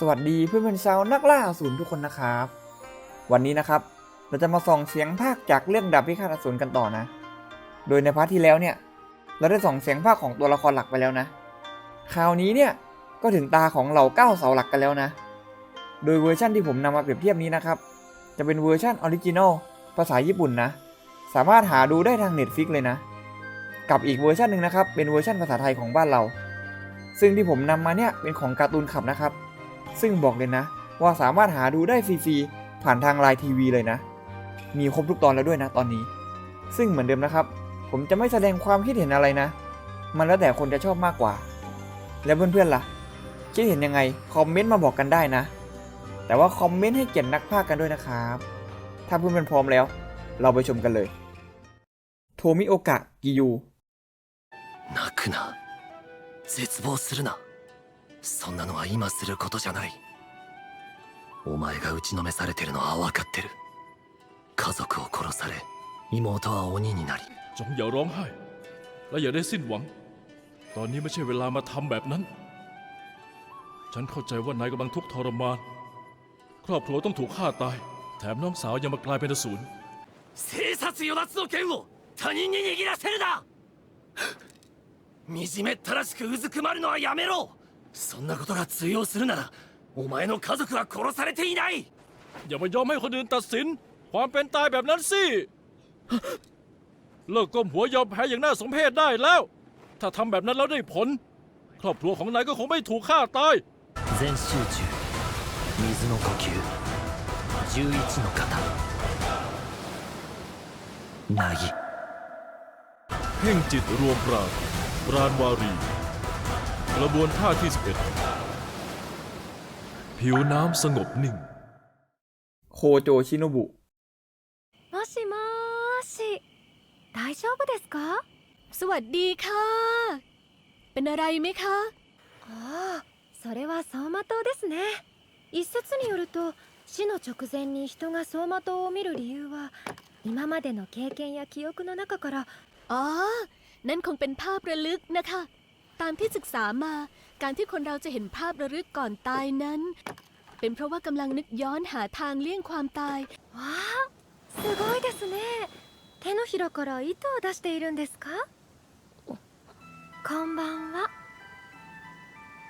สวัสดีเพื่อนเพื่อนๆชาวนักล่าอสูรทุกคนนะครับ วันนี้นะครับเราจะมาส่องเสียงภาคจากเรื่องดาบพิฆาตอสูรกันต่อนะ โดยในพาร์ทที่แล้วเนี่ย เราได้ส่องเสียงภาคของตัวละครหลักไปแล้วนะ คราวนี้เนี่ยก็ถึงตาของเหล่าเก้าเสาหลักกันแล้วนะ โดยเวอร์ชั่นที่ผมนำมาเปรียบเทียบนี้นะครับ จะเป็นเวอร์ชั่นออริจินอลภาษาญี่ปุ่นนะ สามารถหาดูได้ทาง Netflix เลยนะ กับอีกเวอร์ชันหนึ่งนะครับเป็นเวอร์ชันภาษาไทยของบ้านเรา ซึ่งที่ผมนำมาเนี่ยเป็นของการ์ตูนขับนะครับ ซึ่งบอกเลยนะ ว่าสามารถหาดูได้ฟรีๆ ผ่านทางไลน์ทีวีเลยนะ มีครบทุกตอนแล้วด้วยนะตอนนี้ ซึ่งเหมือนเดิมนะครับ ผมจะไม่แสดงความคิดเห็นอะไรนะ มันแล้วแต่คนจะชอบมากกว่า แล้วเพื่อนๆล่ะ คิดเห็นยังไง คอมเมนต์มาบอกกันได้นะ แต่ว่าคอมเมนต์ให้เกียรตินักพากย์กันด้วยนะครับ ถ้าเพื่อนๆพร้อมแล้ว เราไปชมกันเลย โทมิโอกะกิยู 泣くな絶望するな そんなのは今することじゃないお前が打ちのめされてるのは分かってる家族を殺され妹は鬼になり จงอย่าร้องไห้ และอย่าได้สิ้นหวัง ตอนนี้ไม่ใช่เวลามาทำแบบนั้น ฉันเข้าใจว่านายกำลังทุกข์ทรมาน ครอบครัวต้องถูกฆ่าตาย แถมน้องสาวยังมากลายเป็นอสูร 生殺与奪の剣を他人に握らせるな惨めったらしくうずくまるのはやめろ そんなことが通用するならお前の家族は殺されていない อย่ามายอมให้คนอื่นตัดสิน ความเป็นตายแบบนั้นสิ เลิกก้มหัวยอมแพ้อย่างน่าสมเพชได้แล้ว ถ้าทำแบบนั้นแล้วได้ผล ครอบครัวของนายก็คงไม่ถูกฆ่าตาย 全集中水の呼吸11の型凪 เพ่งจิตรวมปราณปราณวารี กระบวนท่าที่ 11 ผิวน้ำสงบนิ่ง โคโจชิโนบุ もしもーし大丈夫ですか สวัสดีค่ะ เป็นอะไรไหมคะ ああそれは走馬灯ですね一説によると死の直前に人が走馬灯を見る理由は今までの経験や記憶の中から อ๋อ นั่นคงเป็นภาพระลึกนะคะ ตามที่ศึกษามา การที่คนเราจะเห็นภาพระลึกก่อนตายนั้น เป็นเพราะว่ากำลังนึกย้อนหาทางเลี่ยงความตาย わあすごいですね手のひらから糸を出しているんですかこんばんは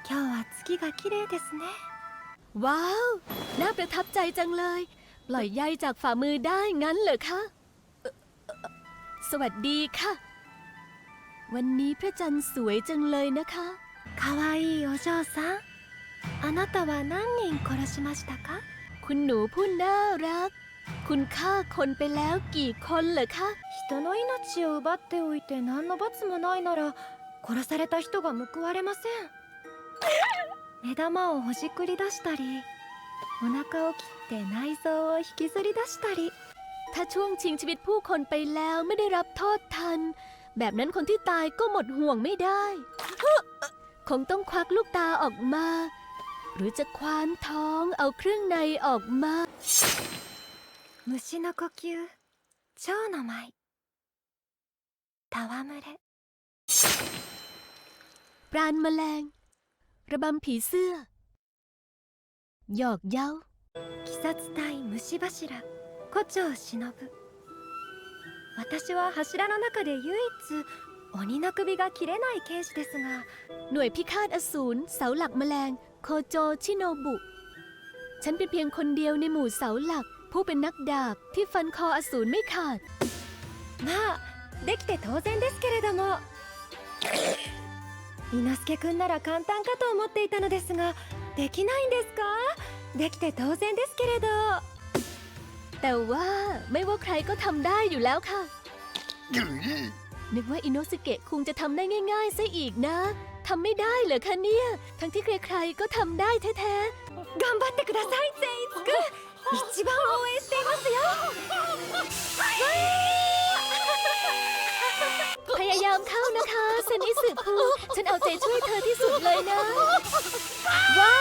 今日は月が綺麗ですね ว้าว น่าประทับใจจังเลย ปล่อยใยจากฝ่ามือได้งั้นเหรอคะเอ่อเอ่อสวัสดีค่ะ วันนี้พระจันทร์สวยจังเลยนะคะ かわいいお嬢さんあなたは何人殺しましたか คุณหนูผู้น่ารัก คุณฆ่าคนไปแล้วกี่คนเหรอคะ 人の命を奪っておいて何の罰もないなら殺された人が報われません目玉をほじくり出したりお腹を切って内臓を引きずり出したり ถ้าช่วงชิงชีวิตผู้คนไปแล้วไม่ได้รับโทษทัน แบบนั้นคนที่ตายก็หมดห่วงไม่ได้ฮึคงต้องควักลูกตาออกมา หรือจะคว้านท้องเอาเครื่องในออกมา 虫の呼吸蝶の舞戯れ ปราณแมลง ระบำผีเสื้อ หยอกเย้า 鬼殺隊虫柱胡蝶忍 私は柱の中で唯一鬼の首が切れない剣士ですが หน่วยพิฆาตอสูรเสาหลักแมลง โคโจชิโนบุ ฉันเป็นเพียงคนเดียวในหมู่เสาหลัก ผู้เป็นนักดาบที่ฟันคออสูรไม่ขาด まあできて当然ですけれども伊之助くんなら簡単かと思っていたのですができないんですかできて当然ですけれど แต่ว่าไม่ว่าใครก็ทำได้อยู่แล้วค่ะ นึกว่าอินโนสเกะคุงจะทำได้ง่ายๆซะอีกนะทำไม่ได้เหรอคะเนี่ย ทั้งที่ใครๆก็ทำได้แท้ 頑張ってください善逸くん一番応援していますよ ๆ พยายามเข้านะคะเซนอิสึคุงฉันเอาใจช่วยเธอที่สุดเลยนะ ว้า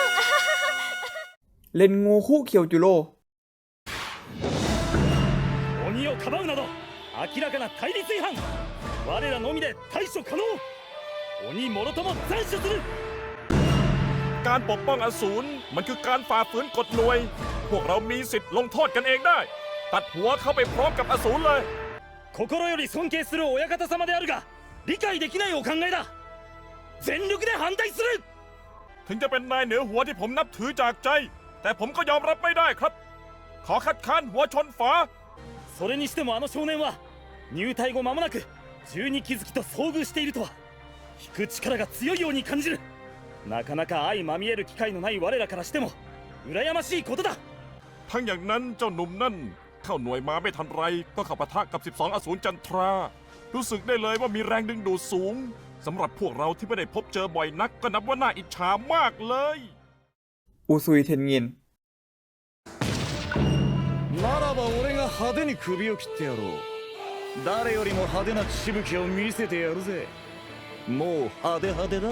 ว เลนงูคุเคียวจูโร่ かばうなど明らかな対立違反我らのみで対処可能鬼もろとも斬首する การปกป้องอสูรมันคือการฝ่าฝืนกฎหน่วย พวกเรามีสิทธิ์ลงโทษกันเองได้ ตัดหัวเข้าไปพร้อมกับอสูรเลย 心より尊敬する親方様であるが理解できないお考えだ全力で反対する ถึงจะเป็นนายเหนือหัวที่ผมนับถือจากใจ แต่ผมก็ยอมรับไม่ได้ครับ ขอคัดค้านหัวชนฝา それにしてもあの少年は入隊後間もなく十二気づきと遭遇しているとは引く力が強いように感じるなかなか相まみえる機会のない我らからしても羨ましいことだ ทั้งอย่างนั้นเจ้าหนุ่มนั่น เข้าหน่วยมาไม่ทันไร ก็เข้าปะทะกับ 12 อสูรจันทรา รู้สึกได้เลยว่ามีแรงดึงดูดสูงสำหรับพวกเราที่ไม่ได้พบเจอบ่อยนัก ก็นับว่าน่าอิจฉามากเลย อูซุยเทนเงิน ならば俺が 派手に首を切ってやろう誰よりも派手な血しぶきを見せてやるぜもう派手派手だ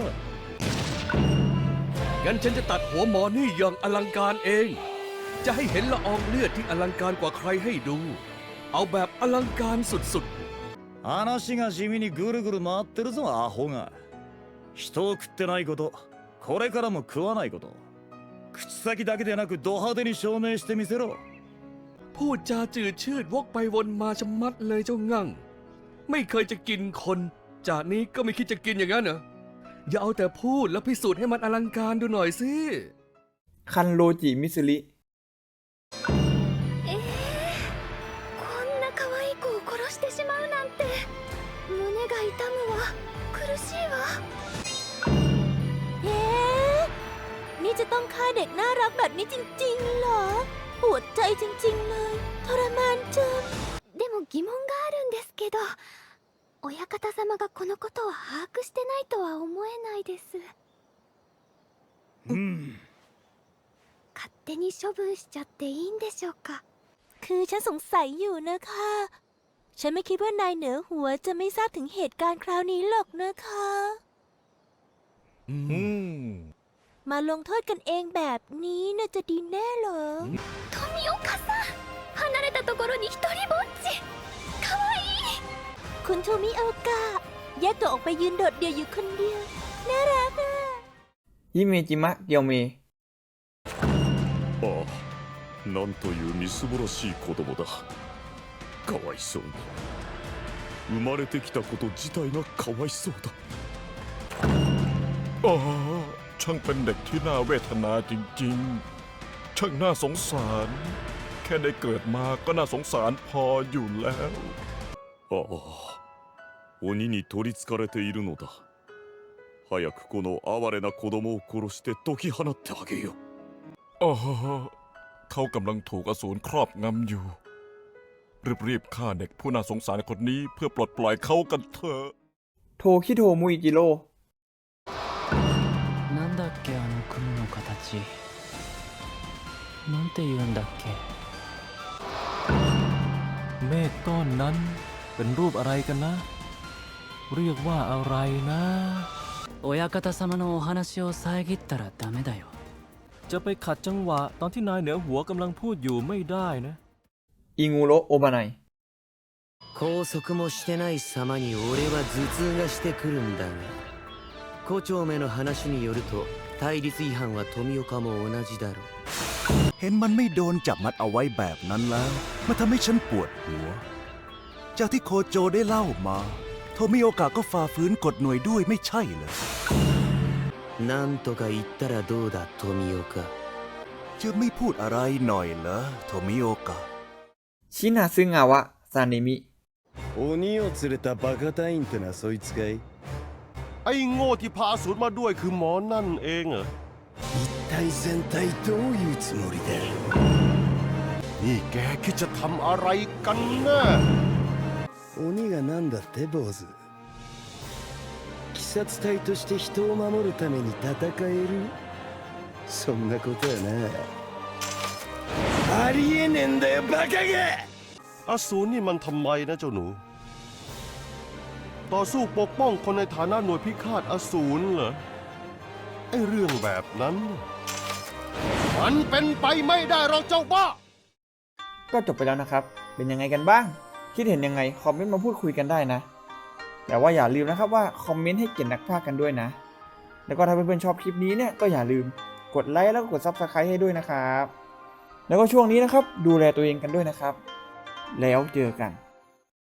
งั้นฉันจะตัดหัวหมอนี่อย่างอลังการเอง จะให้เห็นละอองเลือดที่อลังการกว่าใครให้ดู เอาแบบอลังการสุด 話が地味にぐるぐる回ってるぞアホが人を食ってないことこれからも食わないこと口先だけでなくド派手に証明してみせろ ๆ พูดจาจืดชืดวกไปวนมาชะมัดเลยเจ้างั่ง ไม่เคยจะกินคน จากนี้ก็ไม่คิดจะกินอย่างนั้นเหรอ อย่าเอาแต่พูดแล้วพิสูจน์ให้มันอลังการดูหน่อยสิ คันโรจิมิซุริ えー、こんな可愛い子を殺してしまうなんて胸が痛むわ苦しいわ เอ๊ะนี่จะต้องฆ่าเด็กน่ารักแบบนี้จริงๆเหรอ ปวดใจจริงๆเลย ทรมานจัง でも疑問があるんですけど親方様がこのことを把握してないとは思えないですうん勝手に処分しちゃっていいんでしょうか คือฉันสงสัยอยู่นะคะ ฉันไม่คิดว่านายเหนือหัวจะไม่ทราบถึงเหตุการณ์คราวนี้หรอกนะคะ อืม มาลงโทษกันเองแบบนี้น่าจะดีแน่เหรอ 富岡さん離れたところに一人ぼっちかわいい คุณทูมิโอกะแยกตัวออกไปยืนโดดเดี่ยวอยู่คนเดียว น่ารักอ่ะ ฮิเมจิมะเกียวเม ああなんというみすぼらしい子供だかわいそうに生まれてきたこと自体がかわいそうだ อ๋อ ช่างเป็นเด็กที่น่าเวทนาจริงๆ ช่างน่าสงสาร แค่ได้เกิดมาก็น่าสงสารพออยู่แล้ว ああ鬼に取りつかれているのだ早くこの哀れな子供を殺して解き放ってあげよう อ๋อเขากำลังถูกอสูรครอบงำอยู่ รีบๆฆ่าเด็กผู้น่าสงสารคนนี้เพื่อปลดปล่อยเขากันเถอะ โทคิโทมุอิจิโร่ なん だっけあの雲の形なんて言うんだっけเมฆก้อนนั้นเป็นรูปอะไรกันนะ เรียกว่าอะไรนะ親方様のお話を遮ったらダメだよจะไปขัดจังหวะตอนที่นายเหนือหัวกำลังพูดอยู่ไม่ได้นะ อิงูโรโอบานาย 拘束もしてない様に俺は頭痛がしてくるんだが胡蝶目の話によると 対立違反は富岡も同じだろう เห็นมันไม่โดนจับมัดเอาไว้แบบนั้นแล้วมันทำให้ฉันปวดหัว จากที่โคโจได้เล่ามา โทมิโอกะก็ฝ่าฝืนกฎหน่วยด้วยไม่ใช่เหรอ なんとか言ったらどうだ富岡 จะไม่พูดอะไรหน่อยเหรอโทมิโอกะ ชินาซึงาวะซานิมิ 鬼を連れたバカ隊員ってのはそいつかい ไ อ้โง่ที่พาอสูรมาด้วยคือหมอนั่นเองเหรอ 一体全体どういうつもりだ นี่แกคิดจะทำอะไรกันแน่ 鬼が何だって坊主鬼殺隊として人を守るために戦えるそんなことはなありえねえんだよバカが อสูรนี่มันทำไมนะเจ้าหนู ต่อสู้ปกป้องคนในฐานะหน่วยพิฆาตอสูรเหรอ ไอเรื่องแบบนั้น มันเป็นไปไม่ได้หรอกเจ้าบ้า ก็จบไปแล้วนะครับ เป็นยังไงกันบ้าง คิดเห็นยังไง คอมเมนต์มาพูดคุยกันได้นะ แต่ว่าอย่าลืมนะครับว่าคอมเมนต์ให้เกียรตินักพากย์กันด้วยนะ แล้วก็ถ้าเพื่อนๆชอบคลิปนี้เนี่ยก็อย่าลืมกดไลค์แล้วก็กด Subscribe ให้ด้วยนะครับ แล้วก็ช่วงนี้นะครับ ดูแลตัวเองกันด้วยนะครับ แล้วเจอกัน